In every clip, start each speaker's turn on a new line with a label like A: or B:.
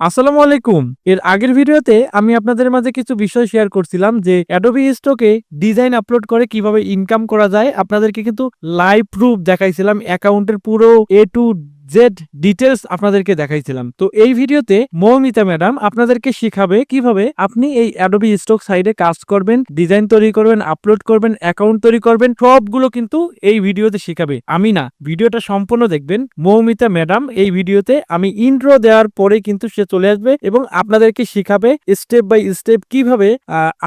A: আসসালামু আলাইকুম। এর আগের ভিডিওতে আমি আপনাদের মাঝে কিছু বিষয় শেয়ার করছিলাম যে অ্যাডোবি স্টকে ডিজাইন আপলোড করে কীভাবে ইনকাম করা যায়। আপনাদেরকে কিন্তু লাইভ প্রুফ দেখাইছিলাম। অ্যাকাউন্টের পুরো এ টু জেড ডিটেলস আপনাদেরকে দেখাইছিলাম। তো এই ভিডিওতে মৌমিতা ম্যাডাম আপনাদেরকে শিখাবে কীভাবে আপনি এই অ্যাডোবি স্টক সাইডে কাজ করবেন ডিজাইন তৈরি করবেন আপলোড করবেন অ্যাকাউন্ট তৈরি করবেন, সবগুলো কিন্তু এই ভিডিওতে শিখাবে। আমি না, ভিডিওটা সম্পূর্ণ দেখবেন। মৌমিতা ম্যাডাম এই ভিডিওতে আমি ইন্ট্রো দেওয়ার পরে কিন্তু সে চলে আসবে এবং আপনাদেরকে শিখাবে স্টেপ বাই স্টেপ কীভাবে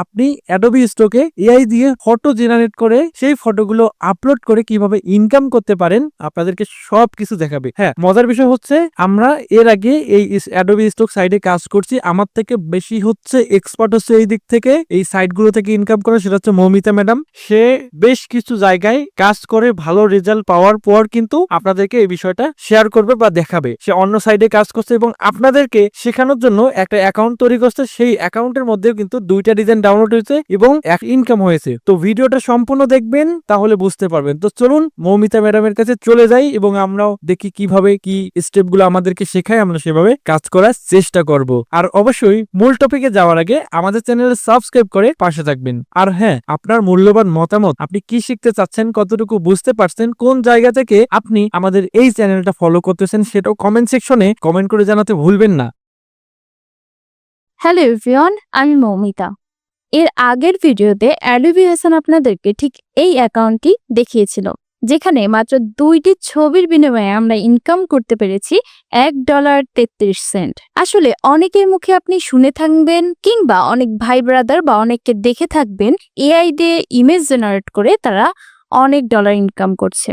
A: আপনি অ্যাডোবি স্টকে এআই দিয়ে ফটো জেনারেট করে সেই ফটোগুলো আপলোড করে কীভাবে ইনকাম করতে পারেন, আপনাদেরকে সব কিছু দেখাবে। হ্যাঁ মজার বিষয় হচ্ছে, আমরা এর আগে এই অ্যাডোবি স্টক সাইডে কাজ করছি। আমার থেকে বেশি হচ্ছে এক্সপার্ট হচ্ছে এই দিক থেকে। এই সাইটগুলো থেকে ইনকাম করে সেটা হচ্ছে মৌমিতা ম্যাডাম। সে বেশ কিছু জায়গায় কাজ করে, ভালো রেজাল্ট পাওয়ার পর কিন্তু আপনাদেরকে এই বিষয়টা শেয়ার করবে বা দেখাবে। সে অন্য সাইডে কাজ করছে এবং আপনাদেরকে শেখানোর জন্য একটা অ্যাকাউন্ট তৈরি করছে। সেই অ্যাকাউন্টের মধ্যেও কিন্তু দুইটা ডিজাইন ডাউনলোড হয়েছে এবং এক ইনকাম হয়েছে। তো ভিডিওটা সম্পূর্ণ দেখবেন, তাহলে বুঝতে পারবেন। তো চলুন, মৌমিতা ম্যাডামের কাছে চলে যাই এবং আমরাও দেখি কীভাবে কি স্টেপগুলো আমাদেরকে শেখায়, আমরা সেভাবে কাজ করার চেষ্টা করব। আর অবশ্যই মূল টপিকে যাওয়ার আগে আমাদের চ্যানেলে সাবস্ক্রাইব করে পাশে থাকবেন। আর হ্যাঁ আপনার মূল্যবান মতামত, আপনি কি শিখতে চাচ্ছেন, কতটুকু বুঝতে পারছেন, কোন জায়গা থেকে আপনি আমাদের এই চ্যানেলটা ফলো করতেছেন, সেটাও কমেন্ট সেকশনে কমেন্ট করে জানাতে ভুলবেন না।
B: হ্যালো এভরিওয়ান আমি মৌমিতা এর আগের ভিডিওতে অ্যাডোবি আপনাদেরকে ঠিক এই অ্যাকাউন্টটি দেখিয়েছিল। যেখানে মাত্র দুইটি ছবির বিনিময়ে আমরা ইনকাম করতে পেরেছি এক ডলার তেত্রিশ সেন্ট আসলে অনেকের মুখে আপনি শুনে থাকবেন কিংবা অনেক ভাই ব্রাদার বা অনেককে দেখে থাকবেন এআই দিয়ে ইমেজ জেনারেট করে তারা অনেক ডলার ইনকাম করছে।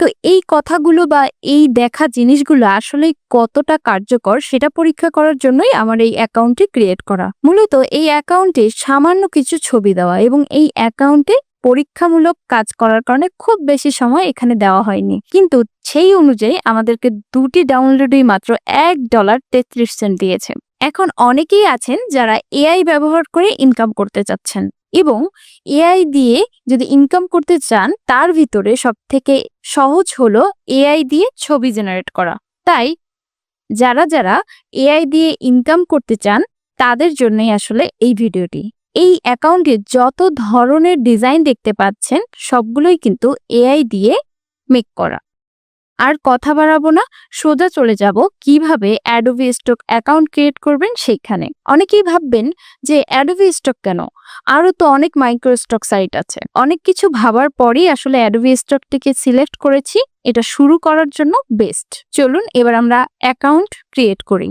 B: তো এই কথাগুলো বা এই দেখা জিনিসগুলো আসলে কতটা কার্যকর সেটা পরীক্ষা করার জন্যই আমার এই অ্যাকাউন্টটি ক্রিয়েট করা। মূলত এই অ্যাকাউন্টে সামান্য কিছু ছবি দেওয়া এবং এই অ্যাকাউন্টে পরীক্ষামূলক কাজ করার কারণে খুব বেশি সময় এখানে দেওয়া হয়নি। কিন্তু সেই অনুযায়ী আমাদেরকে দুটি ডাউনলোডই মাত্র এক ডলার তেত্রিশ সেন্ট দিয়েছে। এখন অনেকেই আছেন যারা এআই ব্যবহার করে ইনকাম করতে চাচ্ছেন এবং এআই দিয়ে যদি ইনকাম করতে চান, তার ভিতরে সব থেকে সহজ হলো এআই দিয়ে ছবি জেনারেট করা। তাই যারা যারা এআই দিয়ে ইনকাম করতে চান, তাদের জন্যই আসলে এই ভিডিওটি। এই অ্যাকাউন্টে যত ধরনের ডিজাইন দেখতে পাচ্ছেন, সবগুলোই কিন্তু এআই দিয়ে মেক করা। আর কথা বাড়াবো না, সোজা চলে যাব কীভাবে অ্যাডোভি স্টক অ্যাকাউন্ট ক্রিয়েট করবেন সেইখানে। অনেকেই ভাববেন যে অ্যাডোভি স্টক কেন? আরও তো অনেক মাইক্রো স্টক সাইট আছে। অনেক কিছু ভাবার পরেই আসলে অ্যাডোবি স্টকটিকে সিলেক্ট করেছি। এটা শুরু করার জন্য বেস্ট চলুন এবার আমরা অ্যাকাউন্ট ক্রিয়েট করি।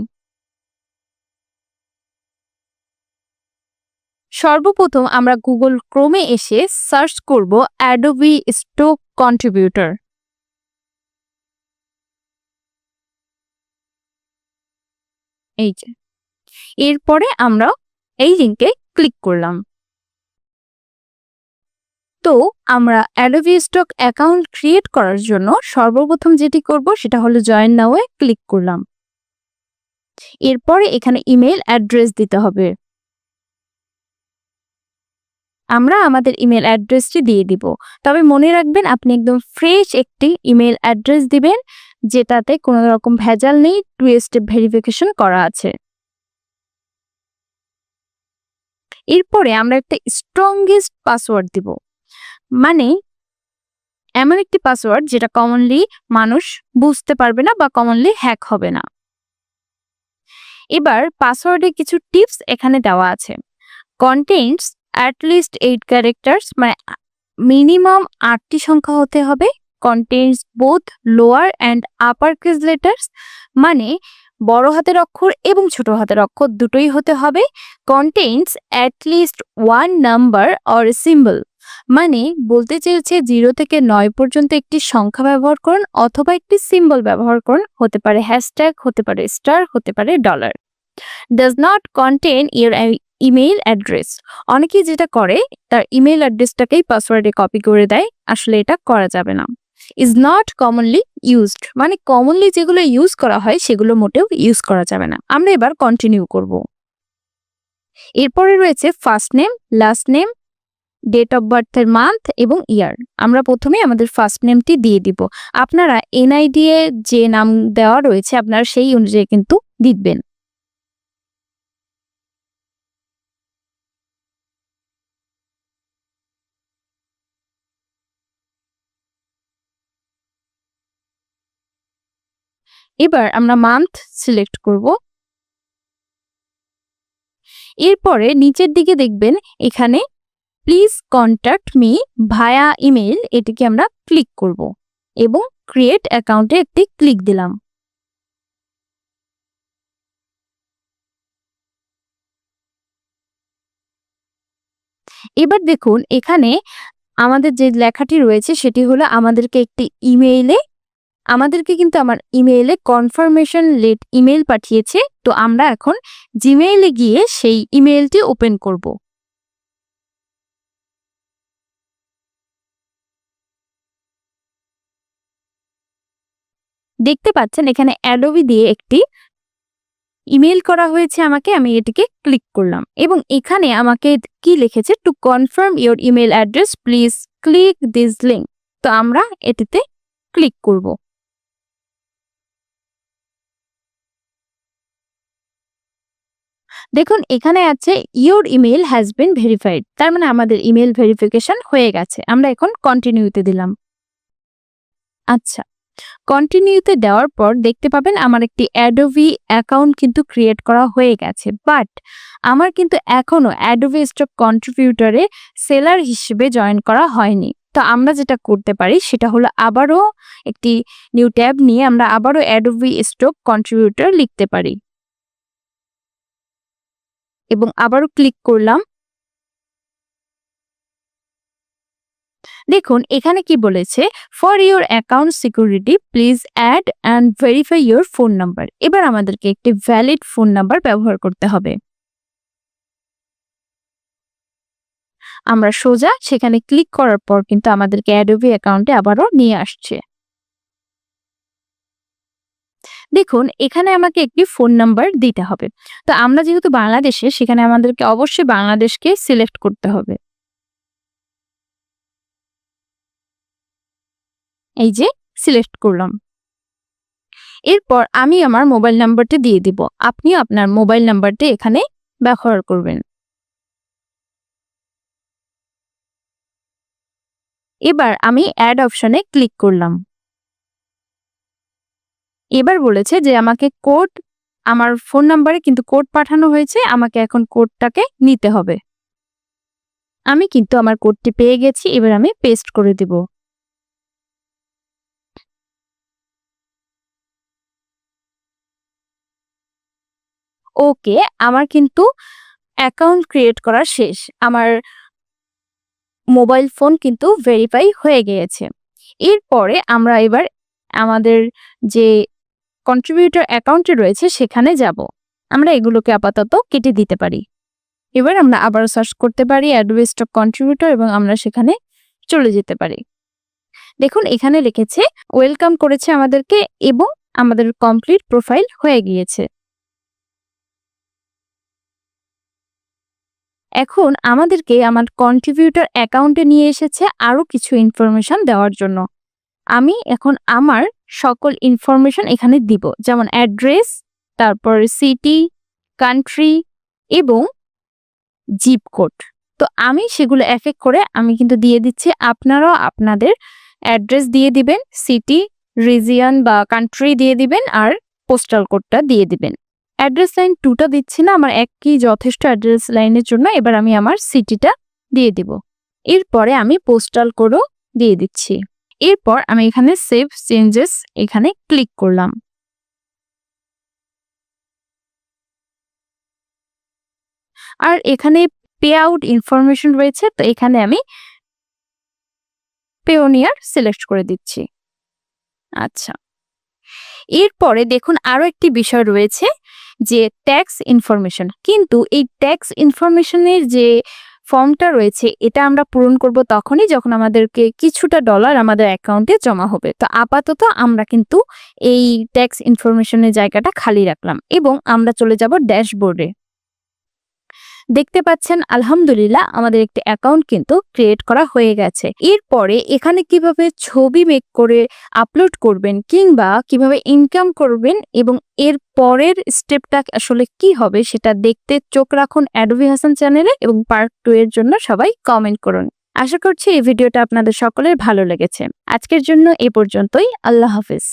B: সর্বপ্রথম আমরা গুগল ক্রোমে এসে সার্চ করব অ্যাডোবি স্টক কন্ট্রিবিউটর এই যে। এরপরে আমরা এই লিঙ্কে ক্লিক করলাম। তো আমরা অ্যাডোবি স্টক অ্যাকাউন্ট ক্রিয়েট করার জন্য সর্বপ্রথম যেটি করব সেটা হলো জয়েন নাওয়ে ক্লিক করলাম। এরপরে এখানে ইমেল অ্যাড্রেস দিতে হবে। আমরা আমাদের ইমেল অ্যাড্রেসটি দিয়ে দিব। তবে মনে রাখবেন, আপনি একদম ফ্রেশ একটি ইমেল অ্যাড্রেস দিবেন, যেটাতে কোনো রকম ভেজাল নেই টু স্টেপ ভেরিফিকেশন করা আছে। এরপরে আমরা একটা স্ট্রংগেস্ট পাসওয়ার্ড দিব। মানে এমন একটি পাসওয়ার্ড যেটা কমনলি মানুষ বুঝতে পারবে না বা কমনলি হ্যাক হবে না। এবার পাসওয়ার্ডে কিছু টিপস এখানে দেওয়া আছে। Contents at least eight characters মানে মিনিমাম আটটি সংখ্যা হতে হবে contents both lower and upper case letters মানে বড় হাতের অক্ষর এবং ছোট হাতের অক্ষর দুটোই হতে হবে contents at least one number or symbol মানে বলতে চেয়েছে জিরো থেকে নয় পর্যন্ত একটি সংখ্যা ব্যবহার করুন অথবা একটি সিম্বল ব্যবহার করুন, হতে পারে হ্যাশট্যাগ হতে পারে স্টার হতে পারে dollar does not contain your email address অনেকেই যেটা করে, তার ইমেল অ্যাড্রেসটাকেই পাসওয়ার্ডে কপি করে দেয়, আসলে এটা করা যাবে না। ইজ নট কমনলি ইউজড মানে কমনলি যেগুলো ইউজ করা হয়, সেগুলো মোটেও ইউজ করা যাবে না। আমরা এবার কন্টিনিউ করব। এরপরে রয়েছে first name last name date of বার্থের month এবং ইয়ার আমরা প্রথমে আমাদের ফার্স্ট নেমটি দিয়ে দিব। আপনারা এনআইডি এ যে নাম দেওয়া রয়েছে, আপনারা সেই অনুযায়ী কিন্তু দিবেন এবার আমরা মান্থ সিলেক্ট করব। এরপরে নিচের দিকে দেখবেন এখানে please contact me via email এটিকে আমরা ক্লিক করব এবং ক্রিয়েট অ্যাকাউন্টে একটি ক্লিক দিলাম। এবার দেখুন, এখানে আমাদের যে লেখাটি রয়েছে, সেটি হলো আমাদেরকে একটি ইমেইলে আমাদেরকে কিন্তু আমার ইমেইলে কনফার্মেশন লেট ইমেল পাঠিয়েছে, তো আমরা এখন জিমেইলে গিয়ে সেই ইমেইলটি ওপেন করব। দেখতে পাচ্ছেন এখানে অ্যাডোবি দিয়ে একটি ইমেল করা হয়েছে আমাকে, আমি এটিকে ক্লিক করলাম। এবং এখানে আমাকে কি লিখেছে? To confirm your email address please click this link তো আমরা এটিতে ক্লিক করব। দেখুন, এখানে আছে your email has been verified তার মানে আমাদের ইমেল ভেরিফিকেশন হয়ে গেছে। আমরা এখন কন্টিনিউতে দিলাম। আচ্ছা কন্টিনিউতে দেওয়ার পর দেখতে পাবেন আমার একটি অ্যাডোভি অ্যাকাউন্ট কিন্তু ক্রিয়েট করা হয়ে গেছে। বাট আমার কিন্তু এখনও অ্যাডোভি স্টক কন্ট্রিবিউটারে সেলার হিসেবে জয়েন করা হয়নি। তো আমরা যেটা করতে পারি, সেটা হলো আবারও একটি নিউ ট্যাব নিয়ে আমরা আবারও অ্যাডোভি স্টক কন্ট্রিবিউটার লিখতে পারি। এবং আবারও ক্লিক করলাম। দেখুন, এখানে কি বলেছে? For your account security please add and verify your phone number এবার আমাদেরকে একটি ভ্যালিড ফোন নাম্বার ব্যবহার করতে হবে। আমরা সোজা সেখানে ক্লিক করার পর কিন্তু আমাদেরকে অ্যাডোবি অ্যাকাউন্টে আবারও নিয়ে আসছে। দেখুন, এখানে আমাকে একটি ফোন নাম্বার দিতে হবে। তো আমরা যেহেতু বাংলাদেশে, সেখানে আমাদেরকে অবশ্যই বাংলাদেশকে সিলেক্ট করতে হবে। এই যে সিলেক্ট করলাম। এরপর আমি আমার মোবাইল নাম্বারটি দিয়ে দিব। আপনিও আপনার মোবাইল নাম্বারটি এখানে ব্যবহার করবেন। এবার আমি অ্যাড অপশনে ক্লিক করলাম। এবার বলেছে যে আমাকে কোড, আমার ফোন নাম্বারে কিন্তু কোড পাঠানো হয়েছে, আমাকে এখন কোডটাকে নিতে হবে। আমি কিন্তু আমার কোডটি পেয়ে গেছি, এবার আমি পেস্ট করে দিব। ওকে, আমার কিন্তু অ্যাকাউন্ট ক্রিয়েট করা শেষ। আমার মোবাইল ফোন কিন্তু ভেরিফাই হয়ে গিয়েছে। এরপরে আমরা এবার আমাদের যে কন্ট্রিবিউটর অ্যাকাউন্টে রয়েছে, সেখানে যাব। আমরা এগুলোকে আপাতত কেটে দিতে পারি। এবার আমরা আবার সার্চ করতে পারি অ্যাডোবি স্টক কন্ট্রিবিউটর এবং আমরা সেখানে চলে যেতে পারি। দেখুন, এখানে লিখেছে ওয়েলকাম করেছে আমাদেরকে, এবং আমাদের কমপ্লিট প্রোফাইল হয়ে গিয়েছে। এখন আমাদেরকে আমার কন্ট্রিবিউটর অ্যাকাউন্টে নিয়ে এসেছে আরও কিছু ইনফরমেশন দেওয়ার জন্য। আমি এখন আমার সকল ইনফরমেশন এখানে দিব। যেমন অ্যাড্রেস তারপর সিটি কান্ট্রি এবং জিপ কোড তো আমি সেগুলো এক এক করে আমি কিন্তু দিয়ে দিচ্ছি। আপনারাও আপনাদের অ্যাড্রেস দিয়ে দিবেন সিটি রিজিয়ন বা কান্ট্রি দিয়ে দিবেন আর পোস্টাল কোডটা দিয়ে দিবেন। অ্যাড্রেস লাইন টুটা দিচ্ছি না, আমার একই যথেষ্ট অ্যাড্রেস লাইনের জন্য। এবার আমি আমার সিটিটা দিয়ে দিব। এরপরে আমি পোস্টাল কোডও দিয়ে দিচ্ছি। এরপর আমি এখানে সেভ চেঞ্জেস এখানে ক্লিক করলাম। আর এখানে পে আউট ইনফরমেশন রয়েছে, তো এখানে আমি পেওনিয়ার সিলেক্ট করে দিচ্ছি। আচ্ছা। এরপরে দেখুন আরও একটি বিষয় রয়েছে যে ট্যাক্স ইনফরমেশন কিন্তু এই ট্যাক্স ইনফরমেশনের যে ফর্মটা রয়েছে, এটা আমরা পূরণ করব তখনই যখন আমাদেরকে কিছুটা ডলার আমাদের অ্যাকাউন্টে জমা হবে। তো আপাতত আমরা কিন্তু এই ট্যাক্স ইনফরমেশনের জায়গাটা খালি রাখলাম এবং আমরা চলে যাব ড্যাশবোর্ডে দেখতে পাচ্ছেন, আলহামদুলিল্লাহ আমাদের একটি অ্যাকাউন্ট কিন্তু ক্রিয়েট করা হয়ে গেছে। এরপরে এখানে কীভাবে ছবি মেক করে আপলোড করবেন কিংবা কীভাবে ইনকাম করবেন এবং এর পরের স্টেপটা আসলে কি হবে সেটা দেখতে চোখ রাখুন অ্যাডোভি হাসান চ্যানেলে এবং পার্ট টু এর জন্য সবাই কমেন্ট করুন। আশা করছি এই ভিডিওটা আপনাদের সকলের ভালো লেগেছে। আজকের জন্য এ পর্যন্তই। আল্লাহ হাফিজ।